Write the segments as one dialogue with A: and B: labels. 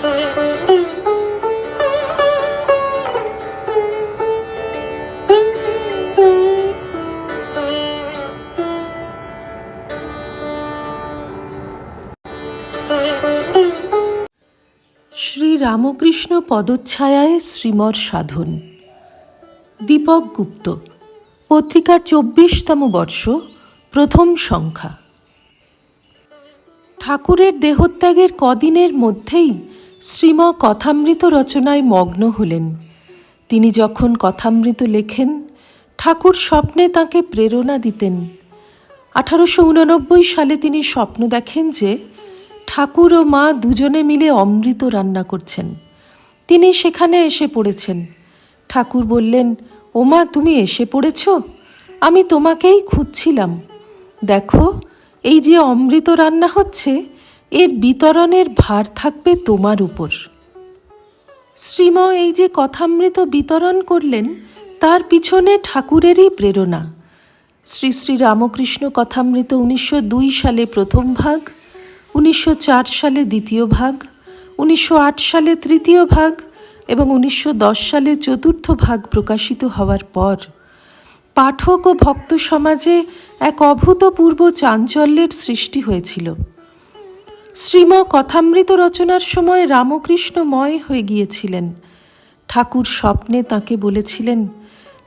A: শ্রী রামকৃষ্ণ পদচ্ছায়ায় শ্রীমর সাধন। দীপক গুপ্ত, পত্রিকার চব্বিশতম বর্ষ, প্রথম সংখ্যা। ঠাকুরের দেহত্যাগের কদিনের মধ্যেই শ্রীম কথামৃত রচনায় মগ্ন হলেন। তিনি যখন কথামৃত লেখেন, ঠাকুর স্বপ্নে তাকে প্রেরণা দিতেন। আঠারোশো উননব্বই সালে তিনি স্বপ্ন দেখেন যে, ঠাকুর ও মা দুজনে মিলে অমৃত রান্না করছেন। তিনি সেখানে এসে পড়েছেন। ঠাকুর বললেন ওমা তুমি এসে পড়েছ? আমি তোমাকেই খুঁজছিলাম। দেখো, এই যে অমৃত রান্না হচ্ছে এর বিতরণের ভার থাকবে তোমার উপর। শ্রীম এই যে কথামৃত বিতরণ করলেন, তার পিছনে ঠাকুরেরই প্রেরণা। শ্রী শ্রী রামকৃষ্ণ কথামৃত উনিশশো দুই সালে প্রথম ভাগ, উনিশশো চার সালে দ্বিতীয় ভাগ, উনিশশো আট সালে তৃতীয় ভাগ এবং উনিশশো দশ সালে চতুর্থ ভাগ প্রকাশিত হওয়ার পর, পাঠক ও ভক্ত সমাজে এক অভূতপূর্ব চাঞ্চল্যের সৃষ্টি হয়েছিল। শ্রীম কথামৃত রচনার সময় রামকৃষ্ণময় হয়ে গিয়েছিলেন। ঠাকুর স্বপ্নে তাকে বলেছিলেন,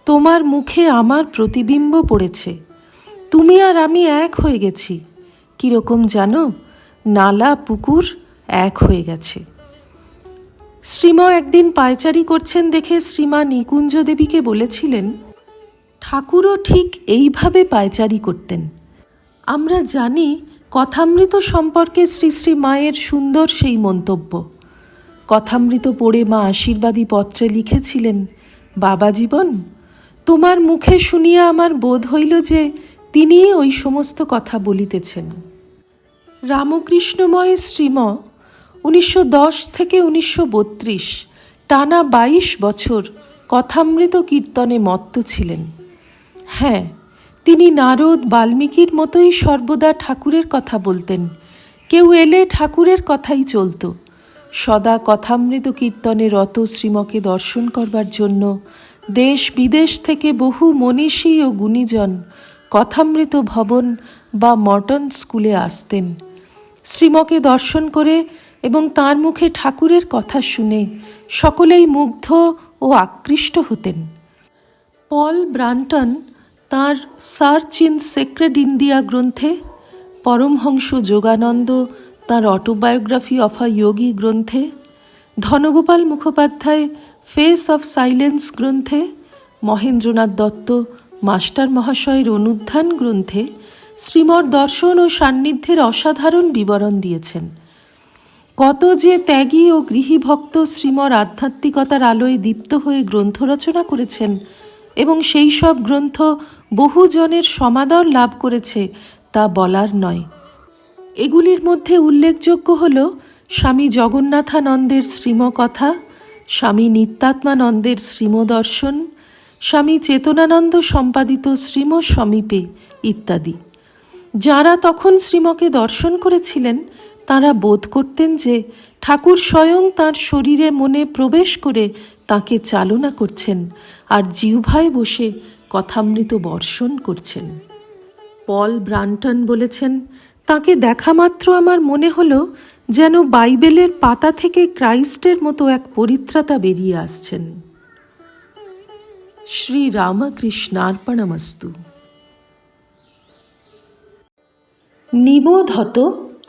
A: তোমার মুখে আমার প্রতিবিম্ব পড়েছে। তুমি আর আমি এক হয়ে গেছি। কীরকম জানো? নালা, পুকুর এক হয়ে গেছে। শ্রীম একদিন পায়চারি করছেন দেখে শ্রীমা নিকুঞ্জ দেবীকে বলেছিলেন, ঠাকুরও ঠিক এইভাবে পায়চারি করতেন। আমরা জানি কথামৃত সম্পর্কে শ্রী শ্রী মায়ের সুন্দর সেই মন্তব্য। কথামৃত পড়ে মা আশীর্বাদী পত্রে লিখেছিলেন, বাবা জীবন, তোমার মুখে শুনিয়া আমার বোধ হইল যে তিনিই ওই সমস্ত কথা বলিতেছেন। রামকৃষ্ণময় শ্রীম, উনিশশো দশ থেকে উনিশশো বত্রিশ, টানা বাইশ বছর কথামৃত কীর্তনে মত্ত ছিলেন। হ্যাঁ তিনি নারদ বাল্মীকির মতোই সর্বদা ঠাকুরের কথা বলতেন। কেউ এলে ঠাকুরের কথাই চলত। সদা কথামৃত কীর্তনে রত শ্রীমকে দর্শন করবার জন্য। দেশ বিদেশ থেকে বহু মনীষী ও গুণীজন কথামৃত ভবন বা মটন স্কুলে আসতেন। শ্রীমকে দর্শন করে এবং তার মুখে ঠাকুরের কথা শুনে সকলেই মুগ্ধ ও আকৃষ্ট হতেন। পল ব্রান্টন তাঁর সার্চ ইন সেক্রেড ইন্ডিয়া গ্রন্থে পরমহংস যোগানন্দ তাঁর অটোবায়োগ্রাফি অফ আ যোগী গ্রন্থে, Dhan Gopal Mukhopadhyay face of silence গ্রন্থে, মহেন্দ্রনাথ দত্ত মাস্টার মহাশয়ের অনুধ্যান গ্রন্থে শ্রীমর দর্শন ও সান্নিধ্যের অসাধারণ বিবরণ দিয়েছেন। কত যে ত্যাগী ও গৃহীভক্ত শ্রীমর আধ্যাত্মিকতার আলোয় দীপ্ত হয়ে গ্রন্থ রচনা করেছেন এবং সেই সব গ্রন্থ বহুজনের সমাদর লাভ করেছে তা বলার নয়। এগুলির মধ্যে উল্লেখযোগ্য হল স্বামী জগন্নাথানন্দের শ্রীমকথা, স্বামী নিত্যাত্মানন্দের শ্রীমদর্শন, স্বামী চেতনানন্দ সম্পাদিত শ্রীম সমীপে ইত্যাদি। যাঁরা তখন শ্রীমকে দর্শন করেছিলেন তাঁরা বোধ করতেন যে ঠাকুর স্বয়ং তার শরীরে মনে প্রবেশ করে তাকে চালনা করছেন আর জিহ্বায় বসে কথামৃত বর্ষণ করছেন। পল ব্রান্টন বলেছেন, তাকে দেখা মাত্র আমার মনে হলো যেন বাইবেলের পাতা থেকে ক্রাইস্টের মতো এক পরিত্রাতা বেরিয়ে আসছেন। শ্রী রামকৃষ্ণার্পণমস্তু নিবোধ হতো